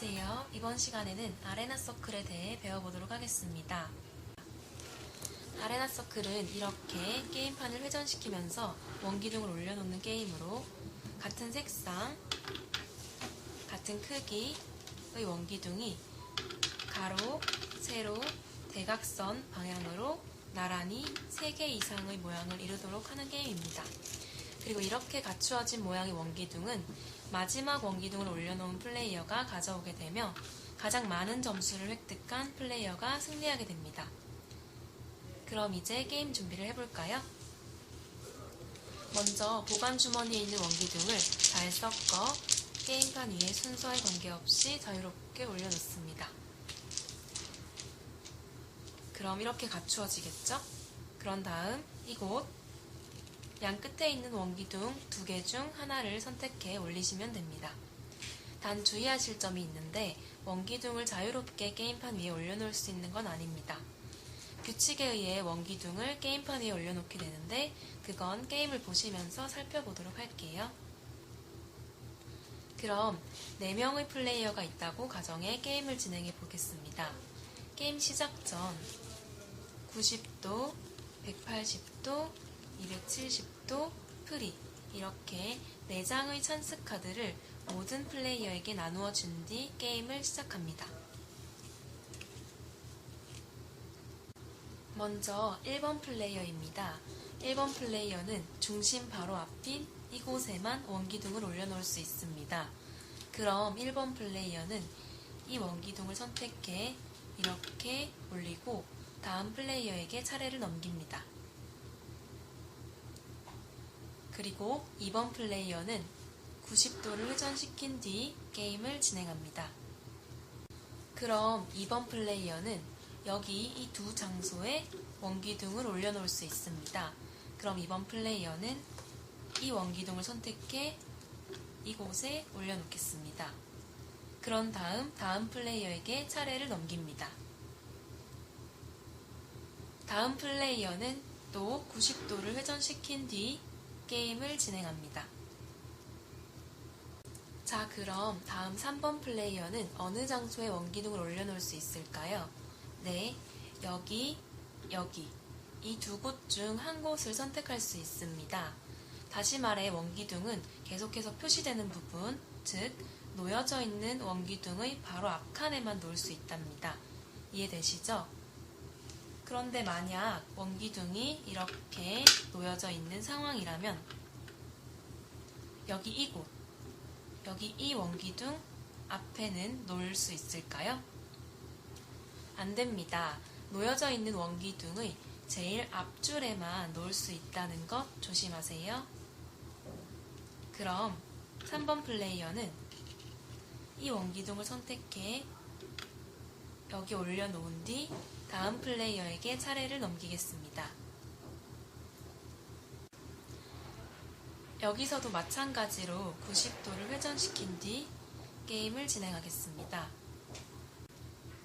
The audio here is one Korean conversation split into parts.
안녕하세요. 이번 시간에는 아레나 서클에 대해 배워보도록 하겠습니다. 아레나 서클은 이렇게 게임판을 회전시키면서 원기둥을 올려놓는 게임으로 같은 색상, 같은 크기의 원기둥이 가로, 세로, 대각선 방향으로 나란히 3개 이상의 모양을 이루도록 하는 게임입니다. 그리고 이렇게 갖추어진 모양의 원기둥은 마지막 원기둥을 올려놓은 플레이어가 가져오게 되며 가장 많은 점수를 획득한 플레이어가 승리하게 됩니다. 그럼 이제 게임 준비를 해볼까요? 먼저 보관 주머니에 있는 원기둥을 잘 섞어 게임판 위에 순서에 관계없이 자유롭게 올려놓습니다. 그럼 이렇게 갖추어지겠죠? 그런 다음 이곳 양 끝에 있는 원기둥 두 개 중 하나를 선택해 올리시면 됩니다. 단 주의하실 점이 있는데 원기둥을 자유롭게 게임판 위에 올려놓을 수 있는 건 아닙니다. 규칙에 의해 원기둥을 게임판 위에 올려놓게 되는데 그건 게임을 보시면서 살펴보도록 할게요. 그럼 4명의 플레이어가 있다고 가정해 게임을 진행해 보겠습니다. 게임 시작 전 90도, 180도, 270도, 프리 이렇게 4장의 찬스 카드를 모든 플레이어에게 나누어 준 뒤 게임을 시작합니다. 먼저 1번 플레이어입니다. 1번 플레이어는 중심 바로 앞인 이곳에만 원기둥을 올려놓을 수 있습니다. 그럼 1번 플레이어는 이 원기둥을 선택해 이렇게 올리고 다음 플레이어에게 차례를 넘깁니다. 그리고 2번 플레이어는 90도를 회전시킨 뒤 게임을 진행합니다. 그럼 2번 플레이어는 여기 이 두 장소에 원기둥을 올려놓을 수 있습니다. 그럼 2번 플레이어는 이 원기둥을 선택해 이곳에 올려놓겠습니다. 그런 다음 다음 플레이어에게 차례를 넘깁니다. 다음 플레이어는 또 90도를 회전시킨 뒤 게임을 진행합니다. 자, 그럼 다음 3번 플레이어는 어느 장소에 원기둥을 올려놓을 수 있을까요? 네, 여기, 여기. 이 두 곳 중 한 곳을 선택할 수 있습니다. 다시 말해 원기둥은 계속해서 표시되는 부분, 즉, 놓여져 있는 원기둥의 바로 앞칸에만 놓을 수 있답니다. 이해되시죠? 그런데 만약 원기둥이 이렇게 놓여져 있는 상황이라면 여기 이곳, 여기 이 원기둥 앞에는 놓을 수 있을까요? 안 됩니다. 놓여져 있는 원기둥의 제일 앞줄에만 놓을 수 있다는 것 조심하세요. 그럼 3번 플레이어는 이 원기둥을 선택해 여기 올려놓은 뒤 다음 플레이어에게 차례를 넘기겠습니다. 여기서도 마찬가지로 90도를 회전시킨 뒤 게임을 진행하겠습니다.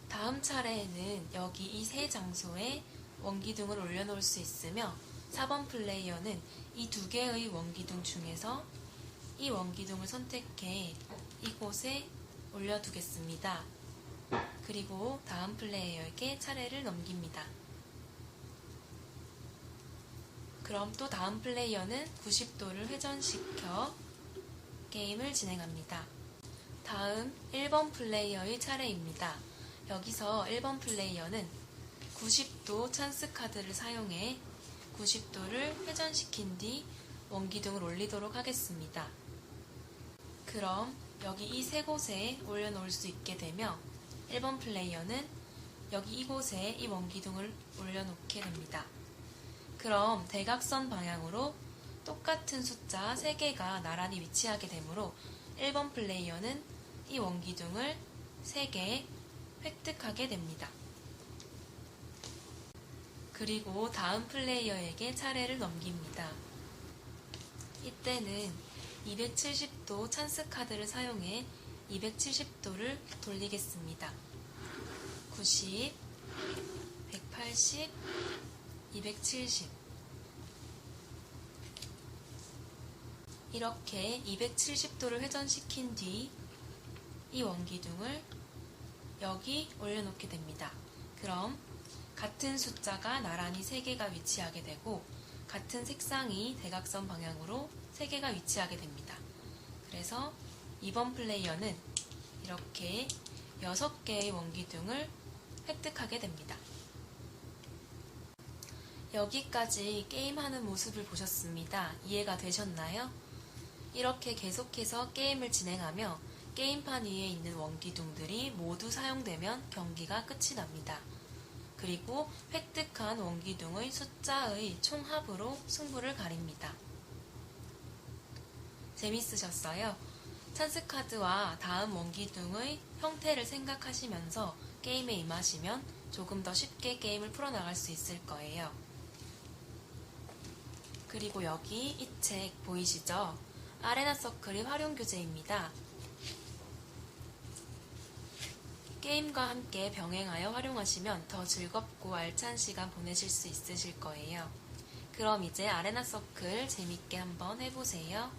다음 차례에는 여기 이 세 장소에 원기둥을 올려놓을 수 있으며 4번 플레이어는 이 두 개의 원기둥 중에서 이 원기둥을 선택해 이곳에 올려두겠습니다. 그리고 다음 플레이어에게 차례를 넘깁니다. 그럼 또 다음 플레이어는 90도를 회전시켜 게임을 진행합니다. 다음 1번 플레이어의 차례입니다. 여기서 1번 플레이어는 90도 찬스 카드를 사용해 90도를 회전시킨 뒤 원기둥을 올리도록 하겠습니다. 그럼 여기 이 세 곳에 올려놓을 수 있게 되며 1번 플레이어는 여기 이곳에 이 원기둥을 올려놓게 됩니다. 그럼 대각선 방향으로 똑같은 숫자 3개가 나란히 위치하게 되므로 1번 플레이어는 이 원기둥을 3개 획득하게 됩니다. 그리고 다음 플레이어에게 차례를 넘깁니다. 이때는 270도 찬스 카드를 사용해 270도를 돌리겠습니다. 90, 180, 270 이렇게 270도를 회전시킨 뒤 이 원기둥을 여기 올려놓게 됩니다. 그럼 같은 숫자가 나란히 3개가 위치하게 되고 같은 색상이 대각선 방향으로 3개가 위치하게 됩니다. 그래서 이번 플레이어는 이렇게 6개의 원기둥을 획득하게 됩니다. 여기까지 게임하는 모습을 보셨습니다. 이해가 되셨나요? 이렇게 계속해서 게임을 진행하며 게임판 위에 있는 원기둥들이 모두 사용되면 경기가 끝이 납니다. 그리고 획득한 원기둥의 숫자의 총합으로 승부를 가립니다. 재밌으셨어요? 찬스카드와 다음 원기둥의 형태를 생각하시면서 게임에 임하시면 조금 더 쉽게 게임을 풀어나갈 수 있을 거예요. 그리고 여기 이 책 보이시죠? 아레나 서클이 활용 교재입니다. 게임과 함께 병행하여 활용하시면 더 즐겁고 알찬 시간 보내실 수 있으실 거예요. 그럼 이제 아레나 서클 재밌게 한번 해보세요.